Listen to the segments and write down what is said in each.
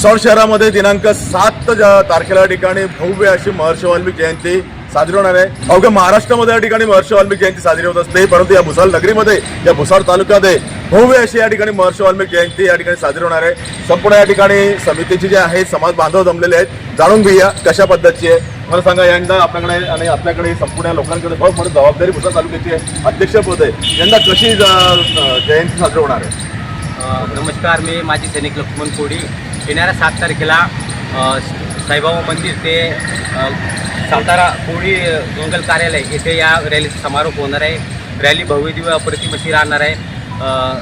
भुसावळ शहरामध्ये दिनांक सात तारखेला या ठिकाणी भव्य अशी महर्षी वाल्मिक जयंती साजरी होणार आहे. अवघ्या महाराष्ट्रामध्ये या ठिकाणी महर्षी वाल्मिक जयंती साजरी होत असते. परंतु या भुसावळ नगरीमध्ये या भुसावळ तालुक्यामध्ये भव्य अशी या ठिकाणी महर्षी वाल्मिक जयंती या ठिकाणी साजरी होणार आहे. संपूर्ण या ठिकाणी समितीचे जे आहे समाज बांधव जमलेले आहेत. जाणून घेऊया कशा पद्धतीची आहे. मला सांगा यंदा आपल्याकडे आणि आपल्याकडे संपूर्ण या लोकांकडे बहुत मोठी जबाबदारी भुसावळ तालुक्याची आहे अध्यक्षपद आहे. यंदा कशी जयंती साजरी होणार आहे? नमस्कार मी माझी सैनिक लक्ष्मण कोडी येणाऱ्या सात तारखेला साईबाबा मंदिर ते सातारा कोळी मंगल कार्यालय येथे या रॅलीचा समारोप होणार आहे. रॅली भव्य दिव्य अप्रतिम अशी राहणार आहे.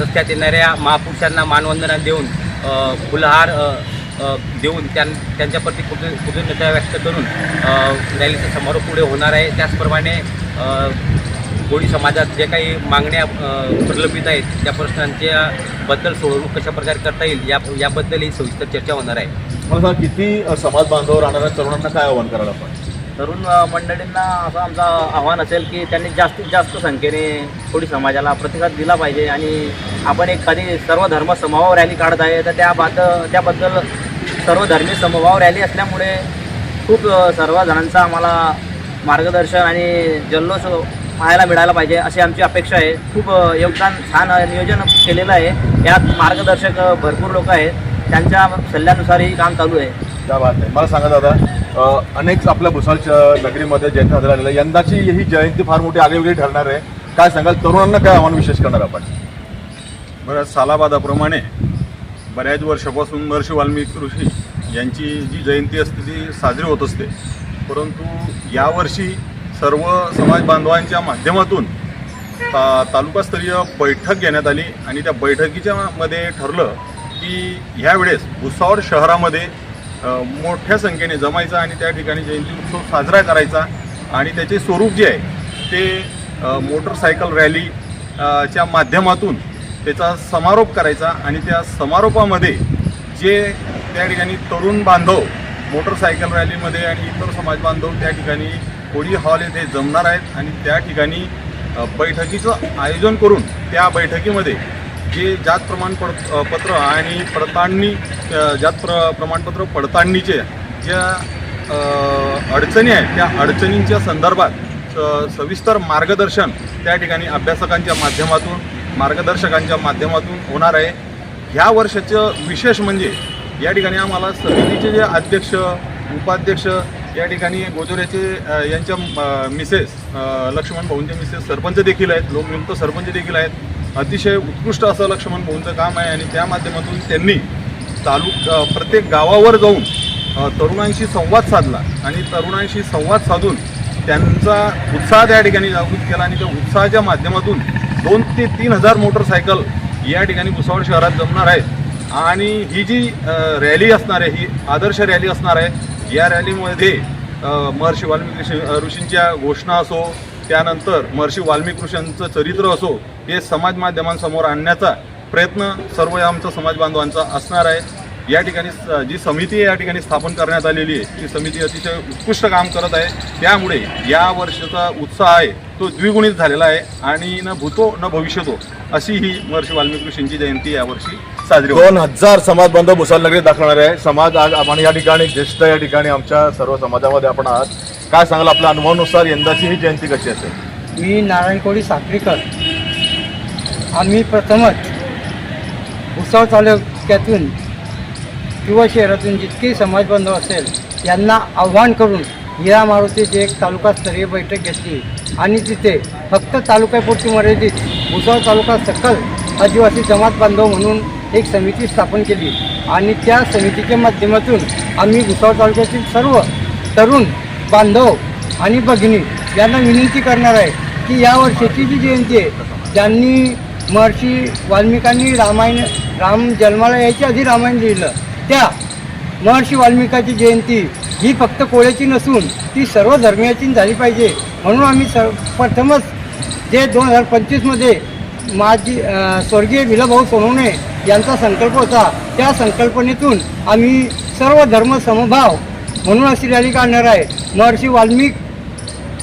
रस्त्यात येणाऱ्या महापुरुषांना मानवंदना देऊन फुलहार देऊन त्यां त्यांच्याप्रती कृत कृतज्ञता व्यक्त करून रॅलीचा समारोप पुढे होणार आहे. त्याचप्रमाणे कोळी समाजात जे काही मागण्या प्रलंबित आहेत त्या प्रश्नांच्या बद्दल सोडवणूक कशा प्रकारे करता येईल या याबद्दलही सविस्तर चर्चा होणार आहे. मला किती समाज बांधव राहणाऱ्या तरुणांना काय आव्हान कराल आपण? तरुण मंडळींना असं आमचं आव्हान असेल की त्यांनी जास्तीत जास्त संख्येने कोळी समाजाला प्रतिसाद दिला पाहिजे आणि आपण एखादी सर्व धर्म समभाव रॅली काढत आहे तर त्या बाद त्याबद्दल सर्व धर्मी समभाव रॅली असल्यामुळे खूप सर्व जणांचा आम्हाला मार्गदर्शन आणि जल्लोष पाहायला मिळायला पाहिजे अशी आमची अपेक्षा आहे. खूप योगदान छान नियोजन केलेलं आहे. यात मार्गदर्शक भरपूर लोक आहेत. त्यांच्या सल्ल्यानुसारही काम चालू आहे. त्या बात आहे. मला सांगा दादा अनेक आपल्या भुसावळच्या नगरीमध्ये जयंती साजरी झालेली यंदाची ही जयंती फार मोठी आगळीवेगळी ठरणार आहे. काय सांगाल? तरुणांना काय आव्हान विशेष करणार आपण? बरं सालाबादाप्रमाणे बऱ्याच वर्षापासून महर्षी वाल्मिकी ऋषी यांची जी जयंती असते ती साजरी होत असते. परंतु यावर्षी सर्व समाज बांधवांच्या माध्यमातून ता तालुकास्तरीय बैठक घेण्यात आली आणि त्या बैठकीच्या मध्ये ठरलं की ह्यावेळेस भुसावळ शहरामध्ये मोठ्या संख्येने जमायचा आणि त्या ठिकाणी जयंती उत्सव साजरा करायचा आणि त्याचे स्वरूप जे आहे ते मोटरसायकल रॅली च्या माध्यमातून त्याचा समारोप करायचा आणि त्या समारोपामध्ये जे त्या ठिकाणी तरुण बांधव मोटरसायकल रॅलीमध्ये आणि इतर समाज बांधव त्या ठिकाणी कोळी हॉल येथे जमणार आहेत आणि त्या ठिकाणी बैठकीचं आयोजन करून त्या बैठकीमध्ये जे जात प्रमाणपत्र पत्र आणि पडताळणी जात प्र प्रमाणपत्र पडताळणीचे ज्या अडचणी आहेत त्या अडचणींच्या संदर्भात स- सविस्तर मार्गदर्शन त्या ठिकाणी अभ्यासकांच्या माध्यमातून मार्गदर्शकांच्या माध्यमातून होणार आहे. ह्या वर्षाचं विशेष म्हणजे या ठिकाणी आम्हाला समितीचे जे अध्यक्ष उपाध्यक्ष या ठिकाणी गोजोऱ्याचे यांच्या मिसेस लक्ष्मण भाऊंचे मिसेस सरपंच देखील आहेत. लोकनियुक्त सरपंच देखील आहेत. अतिशय उत्कृष्ट असं लक्ष्मण भाऊंचं काम आहे आणि त्या माध्यमातून त्यांनी तालुक प्रत्येक गावावर जाऊन तरुणांशी संवाद साधला आणि तरुणांशी संवाद साधून त्यांचा उत्साह त्या ठिकाणी जागृत केला आणि त्या उत्साहाच्या माध्यमातून दोन ते तीन हजार मोटरसायकल या ठिकाणी भुसावळ शहरात जमणार आहेत. आणि ही जी रॅली असणार आहे ही आदर्श रॅली असणार आहे या रॅलीमध्ये महर्षी वाल्मिकी ऋषी ऋषींच्या घोषणा असो त्यानंतर महर्षी वाल्मिक ऋषींचं चरित्र असो हे समाज माध्यमांसमोर आणण्याचा प्रयत्न सर्व आमचा समाज बांधवांचा असणार आहे. या ठिकाणी जी समिती या ठिकाणी स्थापन करण्यात आलेली आहे ती समिती अतिशय उत्कृष्ट काम करत आहे. त्यामुळे या वर्षाचा उत्साह आहे तो द्विगुणित झालेला आहे. आणि न भूतो न भविष्यतो अशी ही महर्षी वाल्मिकी ऋषींची जयंती यावर्षी साजरी दोन हजार समाज बांधव भुसावळ नगरीत दाखवणार आहे. समाज आज आपण या ठिकाणी ज्येष्ठ या ठिकाणी आमच्या सर्व समाजामध्ये आपण आहात. काय सांगाल आपल्या अनुभवानुसार यंदाची ही जयंती कशी असेल? मी नारायण कोळी साखरीकर आम्ही प्रथमच भुसावळ तालुक्यातून किंवा शहरातून जितके समाज बांधव असेल यांना आव्हान करून हिरा मारुतीची एक तालुकास्तरीय बैठक घेतली. आणि तिथे फक्त तालुक्यापुरती मर्यादित भुसावळ तालुका सकल आदिवासी जमात बांधव म्हणून एक समिती स्थापन केली. आणि त्या समितीच्या माध्यमातून आम्ही भुसावळ तालुक्यातील सर्व तरुण बांधव आणि भगिनी यांना विनंती करणार आहे की या वर्षाची जी जयंती आहे ज्यांनी महर्षी वाल्मिकांनी रामायण राम जन्माला यायच्या आधी रामायण लिहिलं. त्या महर्षी वाल्मिकाची जयंती ही फक्त कोळ्याची नसून ती सर्व धर्मियाची झाली पाहिजे. म्हणून आम्ही सर प्रथमच जे दोन हजार पंचवीसमध्ये माझी स्वर्गीय विलाभाऊ सोनवणे यांचा संकल्प होता. त्या संकल्पनेतून आम्ही सर्व धर्म समभाव म्हणून अशी रॅली काढणार आहे. महर्षी वाल्मिक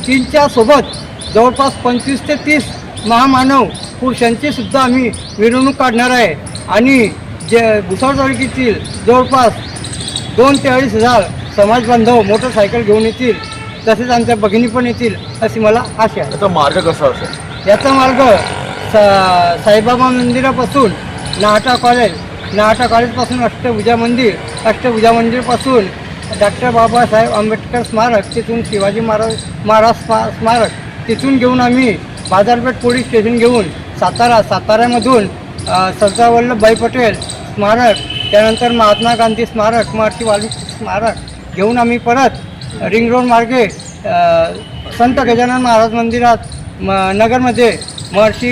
तीनच्या सोबत जवळपास पंचवीस ते तीस महामानव पुरुषांची सुद्धा आम्ही मिरवणूक काढणार आहे. आणि जे भुसावळ तालुक्यातील जवळपास दोन ते अडीच हजार समाज बांधव मोटरसायकल घेऊन येतील तसेच आमच्या भगिनी पण येतील अशी मला आशा आहे. त्याचा मार्ग कसा असेल? याचा मार्ग सा साईबाबा मंदिरापासून नाहटा कॉलेज. नाहटा कॉलेजपासून अष्टभुजा मंदिर अष्टभुजा मंदिरपासून डॉक्टर बाबासाहेब आंबेडकर स्मारक तिथून शिवाजी महाराज महाराज स्मा स्मारक. तिथून घेऊन आम्ही बाजारपेठ पोलीस स्टेशन घेऊन सातारा साताऱ्यामधून सरदार वल्लभभाई पटेल स्मारक त्यानंतर महात्मा गांधी स्मारक महर्षी वाल्मिकी स्मारक घेऊन आम्ही परत रिंग रोड मार्गे संत गजानन महाराज मंदिरात म नगरमध्ये महर्षी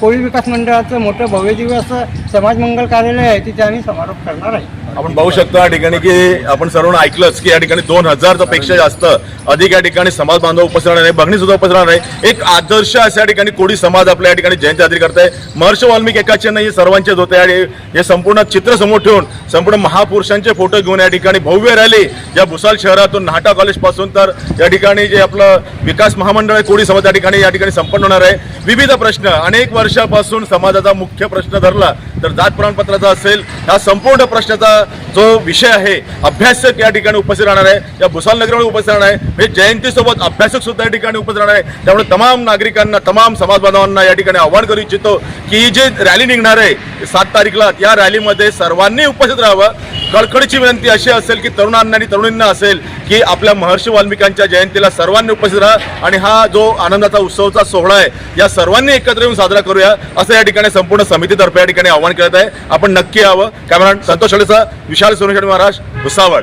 कोळी विकास मंडळाचं मोठं भव्यदिव्य असं समाजमंगल कार्यालय आहे तिथे आम्ही समारोप करणार आहे. आपण पाहू शकतो या ठिकाणी की आपण सर्वांना ऐकलंच की या ठिकाणी दोन हजारचा पेक्षा जास्त अधिक या ठिकाणी समाज बांधव उपस्थित राहणार आहे बघणी सुद्धा उपस्थित राहणार आहे एक आदर्श अशा या ठिकाणी कोळी समाज आपल्या या ठिकाणी जयंती साजरी करत आहे. महर्षी वाल्मिक एकाचे नाही हे सर्वांचेच होते. आणि हे संपूर्ण चित्र समोर ठेवून संपूर्ण महापुरुषांचे फोटो घेऊन या ठिकाणी भव्य रॅली या भुसाल शहरातून नाटा कॉलेजपासून तर या ठिकाणी जे आपलं विकास महामंडळ आहे कोळी समाज या ठिकाणी या ठिकाणी संपन्न होणार आहे. विविध प्रश्न अनेक वर्षापासून समाजाचा मुख्य प्रश्न धरला. तर जात प्रमाणपत्राचा असेल हा संपूर्ण प्रश्नाचा जो विषय आहे अभ्यासक या ठिकाणी उपस्थित राहणार आहे. या भुसाल नगरीमध्ये उपस्थित राहणार आहे. म्हणजे जयंतीसोबत अभ्यासक सुद्धा या ठिकाणी उपस्थित राहणार आहे. त्यामुळे तमाम नागरिकांना तमाम समाज बांधवांना या ठिकाणी आव्हान करू इच्छितो की ही जी रॅली निघणार आहे सात तारीखला या रॅलीमध्ये सर्वांनी उपस्थित राहावं. कडकडीची विनंती अशी असेल की तरुणांना आणि तरुणींना असेल की आपल्या महर्षी वाल्मिकांच्या जयंतीला सर्वांनी उपस्थित राहा. आणि हा जो आनंदाचा उत्सवचा सोहळा आहे या सर्वांनी एकत्र येऊन साजरा करूया. असं या ठिकाणी संपूर्ण समितीतर्फे या ठिकाणी आव्हान करत आहे. आपण नक्की यावं. कॅमेरा संतोष सा विशाल सोनेश्वर महाराज भुसावळ.